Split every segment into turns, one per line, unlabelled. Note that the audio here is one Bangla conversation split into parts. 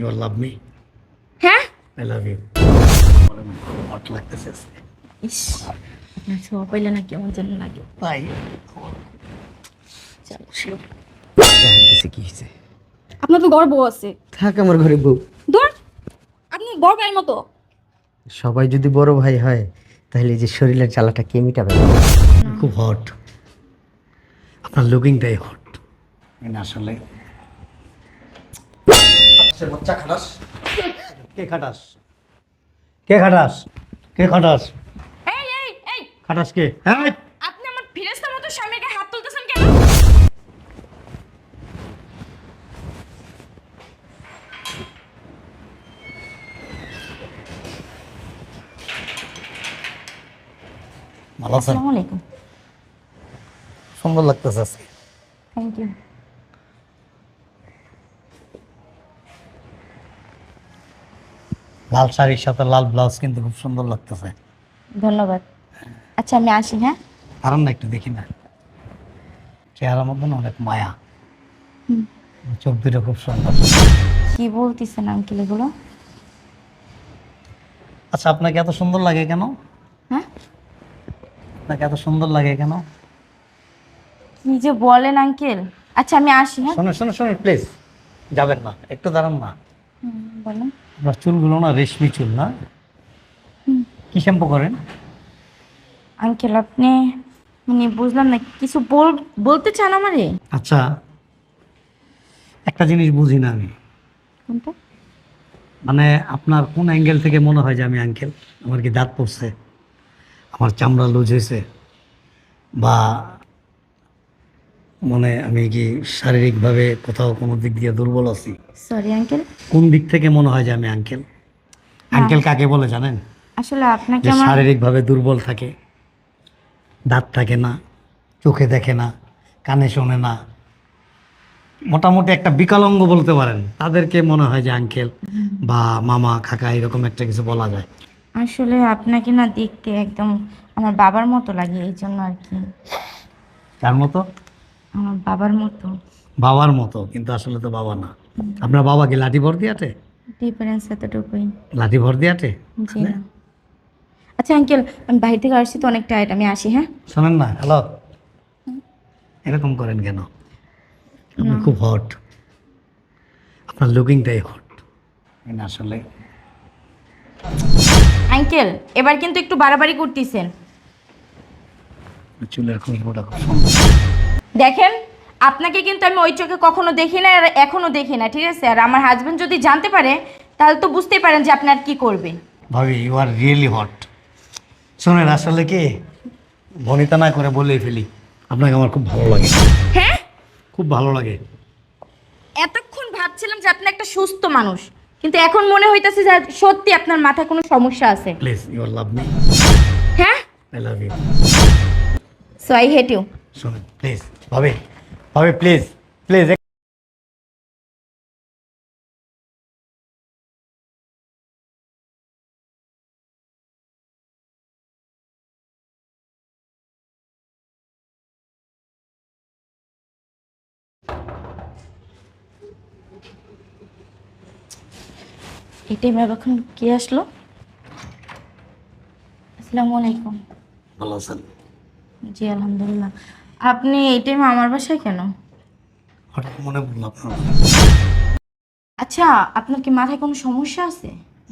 ইউ লাভ মি
হ্যাঁ
আই লাভ ইউ হট লাগতেছে।
ইস ছোঁয়া পাইলে না কেমন যেন লাগে
তাই
চলো
দেখা দিছে কি হয়েছে
আপনার তো গর্ব আছে।
থাক আমার ঘরে বউ।
দূর আপনি বড় ভাইয়ের মতো।
সবাই যদি বড় ভাই হয় তাহলে যে শরীরের জ্বালাটা কে মিটাবে?
খুব হট আপনার লুকিংটাই হট আসলে বাচ্চা খাটাস। কে খাটাস? কে খাটাস? কে খাটাস?
এই এই এই।
খাটাস কে? হ্যাঁ
আপনি আমার ফিরেস্তার মতো স্বামীকে হাত তুলতেছেন কেন?
ভালো আছেন?
আসসালামু আলাইকুম।
সুন্দর লাগতেছে আজকে।
থ্যাংক ইউ
লাল শাড়ির সাথে লাল ব্লাউজ কিন্তু খুব সুন্দর লাগতেছে।
ধন্যবাদ। আচ্ছা আমি আসি হ্যাঁ?
কারণ না একটু দেখি না। চেহারার মধ্যে না অনেক মায়া। চোখ দুটো খুব সুন্দর।
কি বলতেছেন আঙ্কেল এগুলো?
আচ্ছা আপনাকে এত সুন্দর লাগে কেন?
হ্যাঁ?
আপনাকে এত সুন্দর লাগে কেন?
কি যে বলেন আঙ্কেল আচ্ছা আমি আসি হ্যাঁ?
শোনো শোনো শোনো প্লিজ যাবেন না একটু দাঁড়ান না।
বলেন।
আপনার চুলগুলো না রেশমি চুল না। কি শ্যাম্পু করেন?
আঙ্কেল আপনি মানে বুঝলাম না কিছু বল বলতে চান আমারে?
আচ্ছা একটা জিনিস বুঝি না আমি।
কোনটা?
মানে আপনার কোন অ্যাঙ্গেল থেকে মনে হয় যে আমি আঙ্কেল? আমার কি দাঁত পড়ছে? আমার চামড়া লুজ হয়েছে? বা মানে আমি কি শারীরিকভাবে কোথাও কোনো দিক দিয়ে দুর্বল আছি?
সরি আঙ্কেল
কোন দিক থেকে মনে হয় যে আমি আঙ্কেল আঙ্কেল কাকে বলে জানেন?
আসলে আপনাকে
যে
আমার
শারীরিকভাবে দুর্বল থাকে দাঁত থাকে না চোখে দেখে না কানে শোনে না। মোটামুটি একটা বিকলাঙ্গ বলতে পারেন। তাদেরকে মনে হয় যে আঙ্কেল বা মামা কাকা এরকম একটা কিছু বলা যায়।
আসলে আপনাকে না দেখতে একদম আমার বাবার মতো লাগে এই জন্য আর কি।
তার মতো?
আমার বাবার মতো।
বাবার মতো কিন্তু আসলে তো বাবা না। আপনার বাবা কি লাঠি ভর দিয়াটে?
ডিফারেন্স এতটুকুই।
লাঠি ভর দিয়াটে?
জি আচ্ছা আঙ্কেল আমি বাইরে থেকে আসছি তো অনেক টায়ার্ড আমি আসি হ্যাঁ?
শোনেন না হ্যালো এরকম করেন কেন? আপনি খুব হট আপনার লুকিংটাই হট আসলে।
আঙ্কেল এবার কিন্তু একটু বাড়াবাড়ি করতেছেন।
চুলের খুশবুটা খুব সুন্দর।
দেখেন আপনাকে কিন্তু আমি ওই চোখে কখনো দেখি না আর এখনও দেখি না ঠিক আছে? আর আমার হাজবেন্ড যদি জানতে পারে তাহলে তো বুঝতেই পারেন যে আপনার কি করবে
ভাবি ইউ আর রিয়েলি হট শোনেন আসলে কি ভনিতা না করে বলেই ফেলি আপনাকে আমার খুব ভালো লাগে।
হ্যাঁ?
খুব ভালো লাগে।
এতক্ষণ ভাবছিলাম যে আপনি একটা সুস্থ মানুষ কিন্তু এখন মনে হইতাছে যে সত্যি আপনার মাথায় কোনো সমস্যা আছে।
প্লিজ ইউ আর লাভ মি
হ্যাঁ?
I love you
so I hate you
শোনেন প্লিজ ভাবি ভাবি প্লিজ প্লিজ
এটাই ম্যাম এখন কে আসলো? আসসালামু আলাইকুম।
ভালো আছেন?
জি আলহামদুলিল্লাহ। আপনি এই টাইমে আমার বাসায় কেন?
হঠাৎ মনে পড়ল আপনার
আচ্ছা আপনার কি মাথায় কোনো সমস্যা আছে?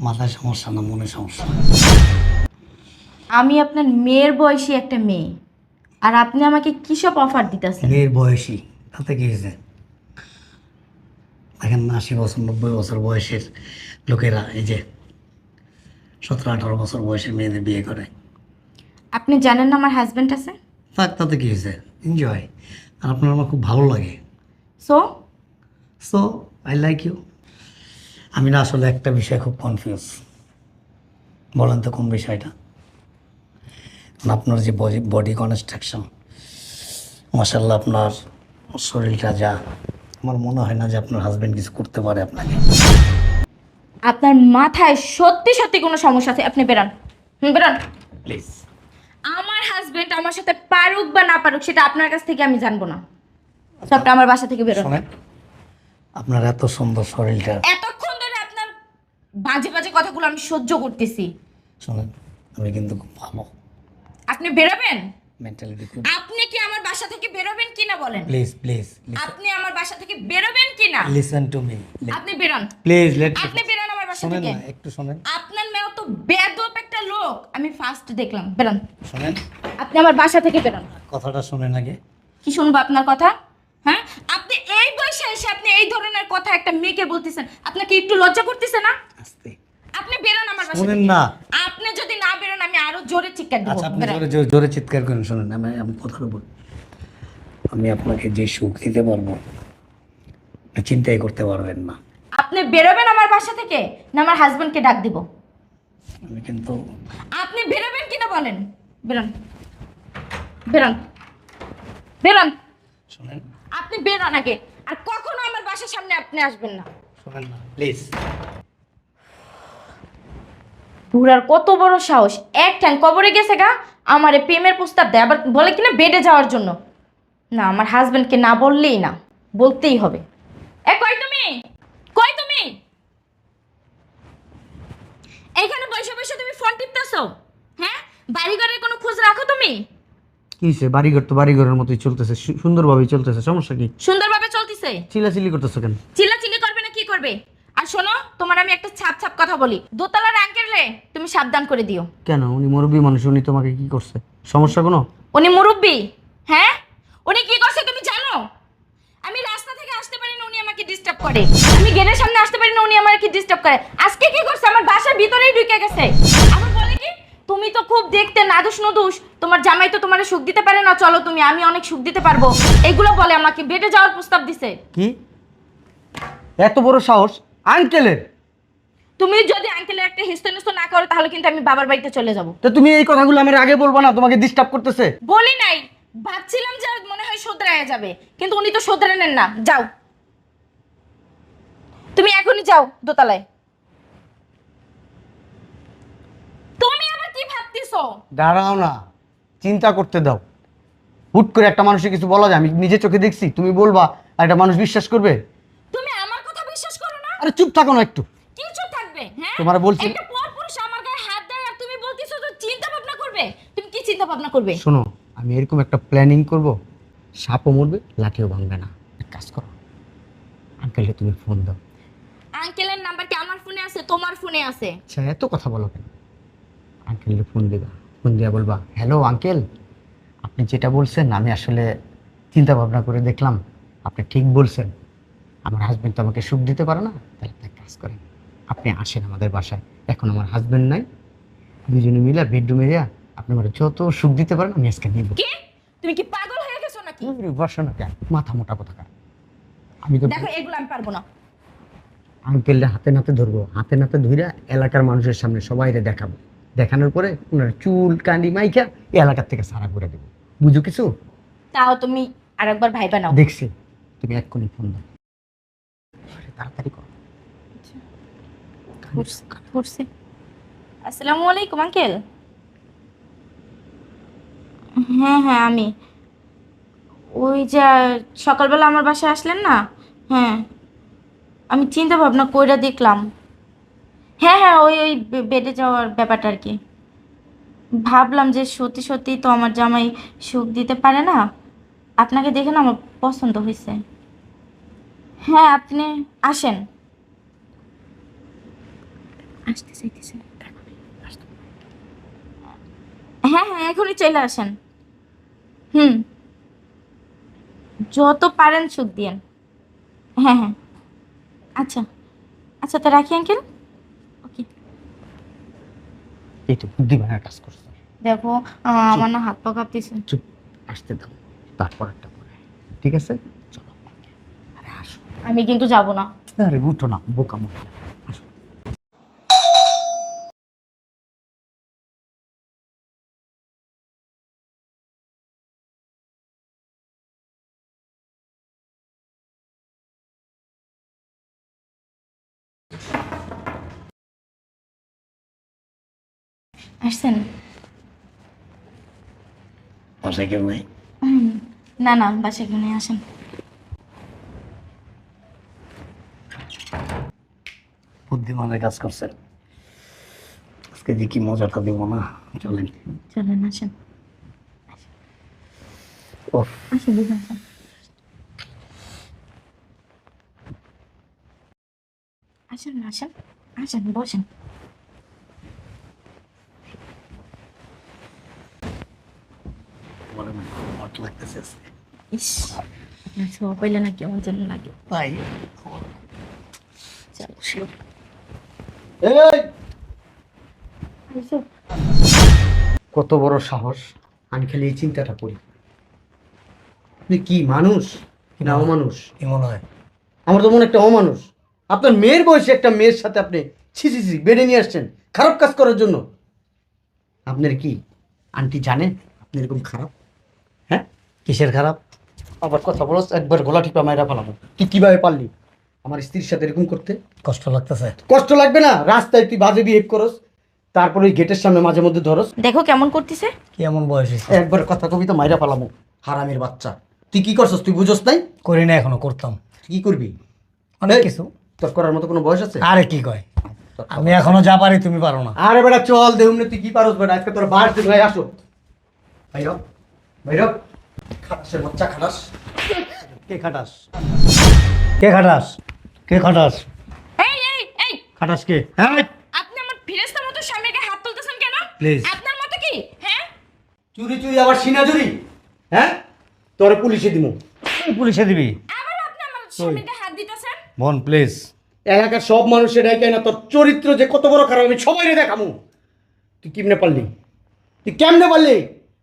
মাথায় সমস্যা না মনে সমস্যা।
আমি আপনার মেয়ের বয়সী একটা মেয়ে। আর আপনি আমাকে কি সব অফার দিতেছেন?
মেয়ের বয়সী তাতে কি হয়েছে? দেখেন আশি বছর নব্বই বছর বয়সের লোকেরা এই যে সতেরো আঠারো বছর বয়সের মেয়েদের বিয়ে করে।
আপনি জানেন না আমার হাজব্যান্ড আছে?
থাক তাতে কি হয়েছে? এনজয় আর আপনার আমার খুব ভালো লাগে।
So
so I like you আমি না আসলে একটা বিষয় খুব কনফিউজ বলেন তো কোন বিষয়টা? আপনার যে বডি কনস্ট্রাকশন মাসাল্লাহ আপনার শরীরটা যা আমার মনে হয় না যে আপনার হাজবেন্ড কিছু করতে পারে আপনাকে।
আপনার মাথায় সত্যি সত্যি কোনো সমস্যা আছে? আপনি বেরান। হুম বেরান।
প্লিজ
হাজবেন্ড আমার সাথে পারুক বা না পারুক সেটা আপনার কাছ থেকে আমি জানব না। সবটা আমার বাসা থেকে
শোনেন আপনার এত সুন্দর শরীরটা।
এতক্ষণ ধরে আপনার বাজে বাজে কথাগুলো আমি সহ্য করতেছি।
শোনেন আমি কিন্তু খুব ভালো।
আপনি বেরোবেন?
মেন্টালিটি খুব
আপনি কি আমার বাসা থেকে বেরোবেন কিনা বলেন?
প্লিজ প্লিজ
আপনি আমার বাসা থেকে বেরোবেন কিনা?
লিসেন টু মি
আপনি বেরোন।
প্লিজ লেট
আপনি বেরোন আমার বাসা থেকে।
না একটু শোনেন।
আপনার মেয়ে তো বেদপ একটা লোক। আমি ফার্স্ট দেখলাম বেরোন।
শোনেন
আপনি আমার বাসা থেকে বেরোন।
কথাটা শুনেন আগে।
কি শুনব আপনার কথা? হ্যাঁ? আপনি এই বয়সে এসে আপনি এই ধরনের কথা একটা মেয়েকে বলতেছেন আপনাকে একটু লজ্জা করতেছে না?
আস্তে।
আপনি বেরোন আমার বাসা
শোনেন
থেকে।
না।
আপনি যদি না বেরোন আমি আরও জোরে চিৎকার দেবো।
আচ্ছা আপনি জোরে জোরে- জোরে চিৎকার করেন শুনুন আমি আমি কথাটা বলি। আমি আপনাকে যে সুখ দিতে পারব চিন্তাই করতে পারবেন না।
আপনি বেরোবেন আমার বাসা থেকে না আমার হাজবেন্ডকে ডাক দিব?
আমি কিন্তু
আপনি বেরোবেন কিনা বলেন? বেরোন। বেরোন। বেরোন।
শোনেন।
আপনি বেরোন আগে। আর কখনো আমার বাসার সামনে আপনি আসবেন না।
শোনেন না প্লিজ।
বুড়ার কত বড় সাহস। এক ঠ্যাং কবরে গেছে গা আমার প্রেমের প্রস্তাব দেয়। আবার বলে কিনা বেডে যাওয়ার জন্য। না আমার হাজবেন্ডকে না বললেই না বলতেই হবে। এ কই তুমি? কই তুমি? এইখানে বসে বসে তুমি ফোন টিপতেছো? হ্যাঁ? বাড়িঘরের কোনো খোঁজ রাখো তুমি?
কি হয়েছে বাড়িঘর তো বাড়িঘরের মতোই চলতেছে সু- সুন্দরভাবেই চলতেছে সমস্যা কি?
সুন্দরভাবে চলতেছে?
চিলাচিলি করতেছো কেন?
চিল্লাচিল্লি করবে না কি করবে? আর শোনো তোমার আমি একটা ছাপ ছাপ কথা বলি। দোতলার আঙ্কেলে তুমি সাবধান করে দিও।
কেন? উনি মুরব্বী মানুষ উনি তোমাকে কি করছে? সমস্যা কোনো?
উনি মুরব্বী হ্যাঁ? উনি কি করছে তুমি জানো? আমি রাস্তা থেকে আসতে পারি না উনি আমাকে ডিস্টার্ব করে। আমি গেটের সামনে আসতে পারি না উনি আমাকে ডিস্টার্ব করে। আজকে কি করছে? আমার বাসার ভিতরেই ঢুকে গেছে। আমার বলে কি? তুমি তো খুব দেখতে নাদুস নদুস। তোমার জামাই তো তোমার সুখ দিতে পারে না চলো তুমি আমি অনেক সুখ দিতে পারব। এগুলো বলে আমাকে বেটে যাওয়ার প্রস্তাব দিছে।
কি? এত বড় সাহস? আঙ্কেলের?
তুমি যদি আঙ্কেলের একটা হিস্তনিস্ত না করো তাহলে কিন্তু আমি বাবার বাড়িতে চলে যাব।
তো তুমি এই কথাগুলো আমার আগে বলব না তোমাকে ডিস্টার্ব করতেছে?
বলি নাই। ভাবছিলাম যে মনে হয় শোধরায় যাবে কিন্তু উনি তো শোধরে নেন না। যাও। তুমি এখনই যাও দোতলায় তুমি আবার কি ভাবতেছো
দাঁড়াও না চিন্তা করতে দাও। হুট করে একটা মানুষের কিছু বলা যায় আমি নিজে চোখে দেখছি তুমি বলবা আর একটা মানুষ বিশ্বাস করবে?
তুমি আমার কথা বিশ্বাস করো না?
আরে চুপ থাকো না একটু।
কি চুপ থাকবে হ্যাঁ?
তোমারে বলছি-
একটা পরপুরুষ আমার গায়ে হাত দেয় আর তুমি বলতেছো তো চিন্তা ভাবনা করবে। তুমি কি চিন্তা ভাবনা করবে?
শোনো আমি এরকম একটা প্ল্যানিং করব সাপও মরবে লাঠিও ভাঙবে না। এক কাজ করো আঙ্কেলকে তুমি ফোন দাও।
আঙ্কেলের নাম্বার কি আমার ফোনে আছে? তোমার ফোনে আছে?
আচ্ছা এত কথা বলো কেন? আঙ্কেলকে ফোন দিবা ফোন দিয়া বলবা হ্যালো আঙ্কেল। আপনি যেটা বলছেন আমি আসলে চিন্তা ভাবনা করে দেখলাম। আপনি ঠিক বলছেন। আমার হাজব্যান্ড তো আমাকে সুখ দিতে পারে না। তাহলে একটা কাজ করেন। আপনি আসেন আমাদের বাসায়। এখন আমার হাজব্যান্ড নাই। দুজনে মিলে বেডরুমে যা আপনি আমার যত সুখ দিতে পারেন আমি আজকে নিব।
কি? তুমি কি পাগল হয়ে গেছো নাকি?
বসো না কেন? মাথা মোটা কথা আমি তো
দেখো এগুলো আমি পারব না।
আঙ্কেলটা হাতে নাতে ধরবো। হাতে নাতে ধরে এলাকার মানুষের সামনে সবাইরে দেখাবো। দেখানোর পরে ওনার চুল কান্ডি মাইকা এই এলাকার থেকে সারা করে দেবো। বুঝো কিছু?
তাও তুমি আরেকবার ভাইবা নাও।
দেখছি। তুমি এক্ষুনি ফোন দাও। আরে তাড়াতাড়ি করো।
করছি। আসসালামু আলাইকুম আঙ্কেল। হ্যাঁ হ্যাঁ আমি। ওই যে সকালবেলা আমার বাসায় আসলেন না? হ্যাঁ। আমি চিন্তা ভাবনা কইরা দেখলাম। হ্যাঁ হ্যাঁ ওই ওই বেডে যাওয়ার ব্যাপারটা আর কি। ভাবলাম যে সত্যি সত্যি তো আমার জামাই সুখ দিতে পারে না। আপনাকে দেখে না আমার পছন্দ হয়েছে হ্যাঁ আপনি আসেন। আসতে হ্যাঁ হ্যাঁ এখনই চলে আসেন। হুম। যত পারেন সুখ দিয়েন। হ্যাঁ হ্যাঁ। আচ্ছা। আচ্ছা তো রাখি আঙ্কেল।
বুদ্ধি বুদ্ধিমানের কাজ করছে।
দেখো আমার না হাত পা কাঁপতেছে।
চুপ আসতে দাও। তারপর একটা পরে। ঠিক আছে? চলো। আরে আসো
আমি কিন্তু যাব না।
আরে উঠো না বোকা মুখে
আসছেন?
বাসায় কেউ নাই?
না না বাসায় কেউ নেই আসেন।
বুদ্ধিমানের কাজ করছেন। আজকে যে কি মজাটা দেবো না চলেন।
চলেন আসেন।
ওফ
আসেন আসেন। আসেন আসেন আসেন বসেন
বলে না হট লাগতেছে আজকে।
ইস আপনার ছোঁয়া পাইলে না কেমন যেন লাগে
তাই
চলো
কত বড় সাহস আমি খালি এই চিন্তাটা করি। আপনি কি মানুষ না। অমানুষ?
কি মনে হয়।
আমার তো মনে একটা অমানুষ। আপনার মেয়ের বয়সে একটা মেয়ের সাথে আপনি ছি ছি ছি বেড়ে নিয়ে আসছেন খারাপ কাজ করার জন্য। আপনার কি আন্টি জানেন আপনি এরকম খারাপ?
কিসের খারাপ?
আবার কথা বলো একবার গলা টিপা মায়েরা পালাবো। তুই কীভাবে পারলি? আমার স্ত্রীর সাথে এরকম করতে?
কষ্ট লাগতেছে।
কষ্ট লাগবে না? রাস্তায় তুই বাজে বিহেভ করস তারপরে ওই গেটের সামনে মাঝে মধ্যে ধরস।
দেখো কেমন করতেছে?
কি এমন বয়স হয়েছে?
একবার কথা কবি তো মাইরা পালামো হারামের বাচ্চা। তুই কি করছস তুই বুঝস নাই?
করি না এখনও করতাম।
তুই কি করবি?
অনেক কিছু।
তোর করার মতো কোনো বয়স আছে?
আরে কি কয়? আমি এখনও যা পারি তুমি পারো না।
আরে বেটা চল দেহুম তুই কি পারস বেটা? আজকে তোর দিন ভাই আসো। ভাইর ভাইর খাটাসের বাচ্চা খাটাস।
কে খাটাস? কে খাটাস? কে খাটাস?
এই এই এই।
খাটাস কে? হ্যাঁ?
আপনি আমার ফিরেস্তার মতো স্বামীকে হাত তুলতেছেন কেন?
Please.
আপনার মতো কি? হ্যাঁ?
চুরি চুরি আবার সিনা চুরি হ্যাঁ? তোর পুলিশে দিমু।
পুলিশে দিবি।
আবার আপনি আমার স্বামীকে হাত দিতেছেন?
বোন প্লিজ
এলাকার সব মানুষের ডাইকাই না তোর চরিত্র যে কত বড় খারাপ আমি সবাই দেখামু। তুই কেমনে পারলি? তুই কেমনে পারলি?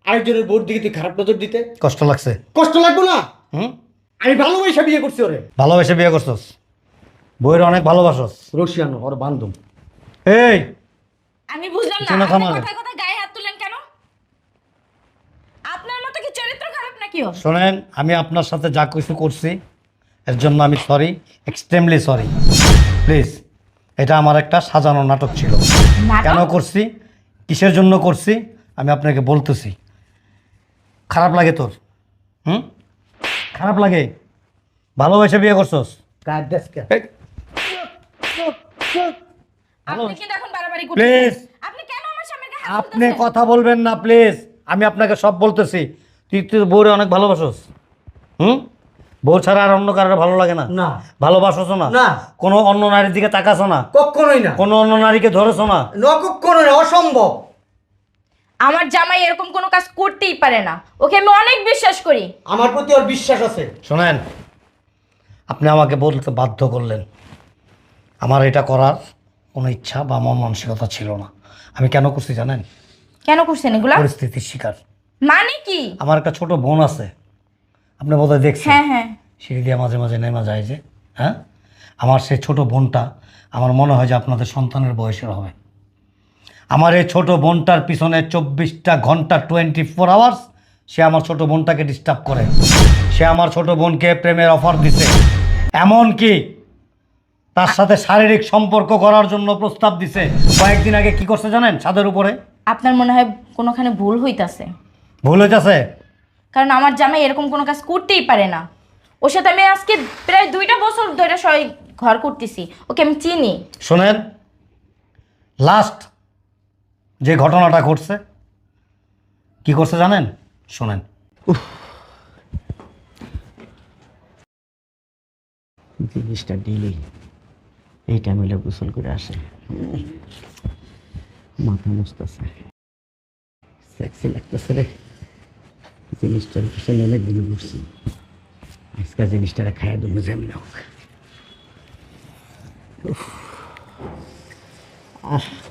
আরেকজনের বোর্ড দিকে তুই খারাপ নজর দিতে?
কষ্ট লাগছে।
কষ্ট লাগবে না?
হুম?
আমি ভালোবাসা বিয়ে করছি ওরে।
ভালোবেসে বিয়ে করছস? বইয়ের অনেক ভালোবাসস।
রশিয়ানো ওর বান্ধব।
এই!
আমি বুঝলাম না
পিছনে
আপনি
থামালে।
কথায় কথায় গায়ে হাত তুলেন কেন? আপনার মতো কি চরিত্র খারাপ নাকি ও
শোনেন আমি আপনার সাথে যা কিছু করছি এর জন্য আমি সরি এক্সট্রিমলি সরি প্লিজ এটা আমার একটা সাজানো নাটক ছিল। কেন করছি? কিসের জন্য করছি? আমি আপনাকে বলতেছি। খারাপ লাগে তোর? হুম? খারাপ লাগে? ভালোবেসে বিয়ে করছস?
আপনি কিন্তু এখন বাড়াবাড়ি করছেন।
Please.
আপনি কেন আমার স্বামীকে হাত
আপনি
তুলতেছেন?
কথা বলবেন না প্লিজ। আমি আপনাকে সব বলতেছি। তুই তুই বউরে অনেক ভালোবাসোস। হুম? বউ ছাড়া আর অন্য কারোর ভালো লাগে না।
না।
ভালোবাসছ না।
না।
কোনো অন্য নারীর দিকে তাকাছ না।
কখনোই না।
কোনো অন্য নারীকে ধরেছ না।
ন কখনো না। অসম্ভব।
আমার জামাই এরকম কোনো কাজ করতেই পারে না। ওকে আমি অনেক বিশ্বাস করি।
আমার প্রতি ওর বিশ্বাস আছে।
শোনেন আপনি আমাকে বলতে বাধ্য করলেন। আমার এটা করার কোনো ইচ্ছা বা মন মানসিকতা ছিল না। আমি কেন করছি জানেন?
কেন করছেন এগুলা?
পরিস্থিতির শিকার।
মানে কি?
আমার একটা ছোট বোন আছে। আপনি বোধহয় দেখছেন।
হ্যাঁ হ্যাঁ।
সিঁড়ি দিয়ে মাঝে মাঝে নেমা যায় যে হ্যাঁ? আমার সেই ছোট বোনটা আমার মনে হয় যে আপনাদের সন্তানের বয়সের হবে। আমার এই ছোটো বোনটার পিছনে চব্বিশটা ঘণ্টা টোয়েন্টি ফোর আওয়ার্স সে আমার ছোট বোনটাকে ডিস্টার্ব করে। সে আমার ছোট বোনকে প্রেমের অফার দিছে। এমন কি তার সাথে শারীরিক সম্পর্ক করার জন্য প্রস্তাব দিছে। কয়েকদিন আগে কি করছে জানেন ছাদের উপরে?
আপনার মনে হয় কোনোখানে ভুল হইতাছে?
ভুল হইতেছে?
কারণ আমার জামাই এরকম কোনো কাজ করতেই পারে না। ওর সাথে আমি আজকে প্রায় দুইটা বছর ধরে সবাই ঘর করতেছি। ওকে আমি চিনি।
শোনেন লাস্ট যে ঘটনাটা ঘটছে, কি করছে জানেন? শোনেন।
জিনিসটা ডেলি এই টাইমে গোসল করে আসে। মাথা মুছতেছে। সেক্সি লাগতেছে রে। জিনিসটার পিছনে অনেক দিন ঘুরছি আজকে জিনিসটা খাইয়া দেবো যেমন হোক। আহ।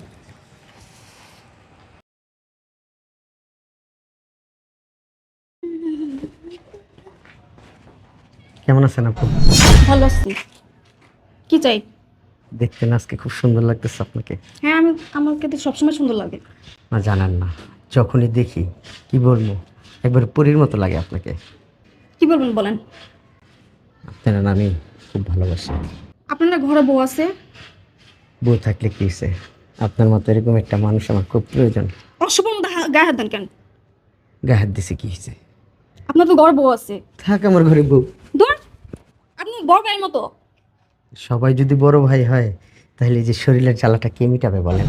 কেমন আছেন আপু?
ভালো আছি। কি চাই?
দেখতেন আজকে খুব সুন্দর লাগতেছে আপনাকে।
হ্যাঁ আমি আমাকে তো সবসময় সুন্দর লাগে।
না জানেন না। যখনই দেখি কি বলব? একবার পরীর মতো লাগে আপনাকে।
কি বলবেন বলেন?
আপনার না আমি খুব ভালোবাসি।
আপনার না ঘরে বউ আছে?
বউ থাকলে কি হয়েছে আপনার মতো এরকম একটা মানুষ আমার খুব প্রয়োজন।
হা- গায়ে হাত দেন কেন?
গায়ে হাত দিছে কি হয়েছে
আপনার তো ঘরে বউ আছে।
থাক আমার ঘরে বউ।
আপনি বড় ভাইয়ের মতো।
সবাই যদি বড় ভাই হয় তাহলে এই যে শরীরের জ্বালাটা কে মিটাবে বলেন?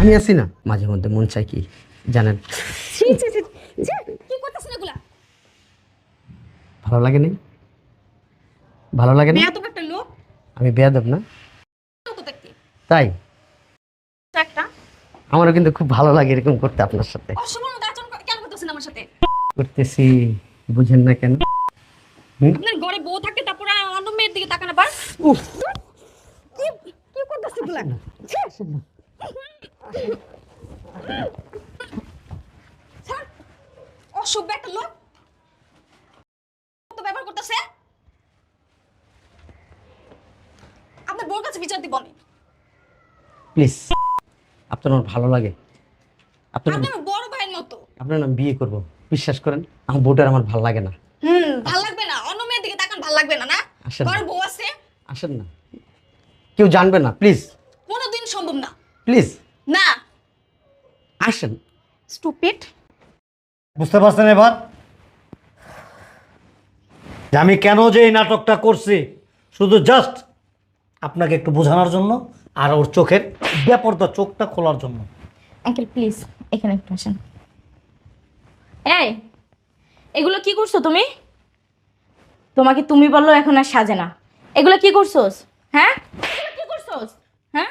আমি আছি না। মাঝে মধ্যে মন চাই কি জানেন?
ছি ছি ছি ছি, কি করতেছেন এগুলা?
ভালো লাগে না ভালো লাগে না
মেয়া তো একটা লোক।
আমি বেয়াদব না।
লোক দেখতে
তাই?
একটা।
আমারও কিন্তু খুব ভালো লাগে এরকম করতে আপনার সাথে।
অসম্মান আচরণ করে- কেন করতেছেন আমার সাথে?
করতেছি বুঝেন না কেন।
আপনার ঘরে বউ থাকে অন্য মেয়ের দিকে তাকান আবার
উফ।
কি অসভ্য একটা লোক। তো ব্যবহার করতেছে? আপনার বউর কাছে বিচার দিব আমি।
প্লিজ আপনার আমার ভালো লাগে। আপনার
আপনি আমার বড় ভাইয়ের মতো।
আপনার নাম বিয়ে করব। বিশ্বাস করেন আমার বউটার আমার ভালো লাগে না।
হুম ভালো লাগবে না। অন্য মেয়ের দিকে তাকান ভালো লাগবে না।
আসেন না।
বউ আছে?
আসেন না। কেউ জানবে না প্লিজ।
কোনোদিন সম্ভব না।
প্লিজ।
না।
আসেন।
স্টুপিড।
বুঝতে পারছেন এবার? যে আমি কেন যে এই নাটকটা করছি শুধু জাস্ট আপনাকে একটু বোঝানোর জন্য আর ওর চোখের ব্যাপারটা চোখটা খোলার জন্য।
আঙ্কেল প্লিজ এখানে একটু আসেন। এই এগুলো কি করছ তুমি? তোমাকে তুমি বলল এখন আর সাজে না। এগুলো কি করছোস? হ্যাঁ? এগুলো কি করছোস? হ্যাঁ?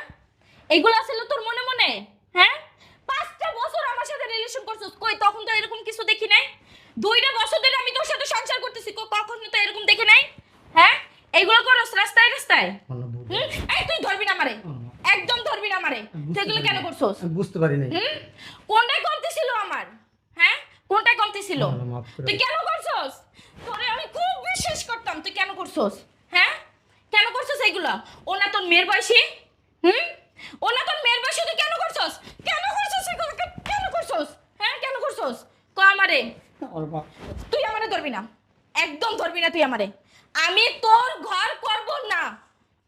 এগুলো আসলে তোর মনে মনে? হ্যাঁ? পাঁচটা বছর আমার সাথে রিলেশন করছোস। কই তখন তো এরকম কিছু দেখি নাই? দুইটা বছর ধরে আমি তোর সাথে সংসার করতেছি কখনো তো এরকম দেখি নাই? হ্যাঁ? এগুলো করস রাস্তায় রাস্তায়? হুম? এই তুই ধরবি না মারে একদম ধরবি না মারে তুই এগুলো কেন করছোস?
বুঝতে পারি নাই।
হুম? কোনটায় কমতি ছিল আমার? হ্যাঁ? কোনটায় কমতি ছিল?
করে
তুই কেন করছস তোরে আমি খুব বিশ্বাস তুই কেন করছস? হ্যাঁ? কেন করছস এইগুলা? ও না তোর মেয়ের বয়সী? হুম? ও না তোর মেয়ের বয়সী তুই কেন করছস? কেন করছস এগুলো? কেন করছস? হ্যাঁ কেন করছস? তো আমারে। তুই আমারে ধরবি না। একদম ধরবি না তুই আমারে। আমি তোর ঘর করব না।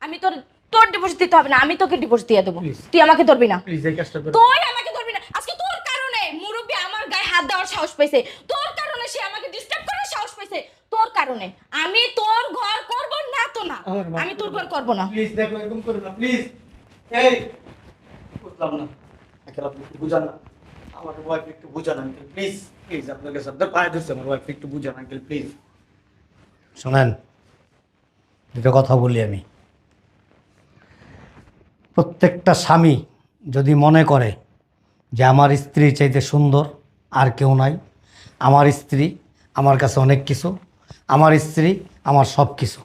আমি তোর তোর ডিভোর্স দিতে হবে না। আমি তোকে ডিভোর্স দিয়ে দেবো। তুই আমাকে ধরবি না।
করে।
তুই আমাকে ধরবি না। আজকে তোর কারণে মুরব্বী আমার গায়ে হাত দেওয়ার সাহস পাইছে। তোর কারণে সে আমাকে ডিস্টার্ব সাহস পাইছে তোর কারণে। আমি তোর ঘর করব না তো না। আমি তোর ঘর করব না।
প্লিজ দেখো এরকম করো না প্লিজ। এই বুঝলাম না। আঙ্কেল আপনি একটু বুঝান না। আমার ওয়াইফ একটু বুঝান আঙ্কেল প্লিজ প্লিজ আপনাকে সব পায়ে ধরছে আমার ওয়াইফ একটু বুঝান আঙ্কেল প্লিজ শোনেন দুটো কথা বলি আমি। প্রত্যেকটা স্বামী যদি মনে করে যে আমার স্ত্রী চাইতে সুন্দর আর কেউ নাই আমার স্ত্রী আমার কাছে অনেক কিছু আমার স্ত্রী আমার সব কিছু।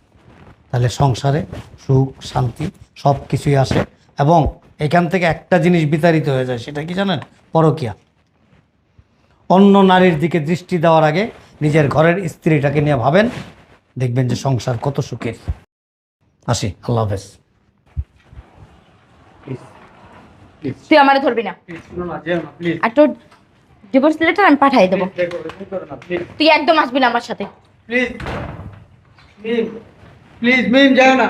তাহলে সংসারে সুখ শান্তি সব কিছুই আসে। এবং এখান থেকে একটা জিনিস বিতাড়িত হয়ে যায় সেটা কি জানেন? পরকিয়া। অন্য নারীর দিকে দৃষ্টি দেওয়ার আগে নিজের ঘরের স্ত্রীটাকে নিয়ে ভাবেন দেখবেন যে সংসার কত সুখের। আসি আল্লাহ হাফেজ।
তুই আমারে ধরবি না। আর তোর ডিভোর্স লেটার আমি পাঠিয়ে দেবো। তুই একদম আসবি না আমার সাথে।
প্লিজ প্লিজ প্লিজ মিম যায় না।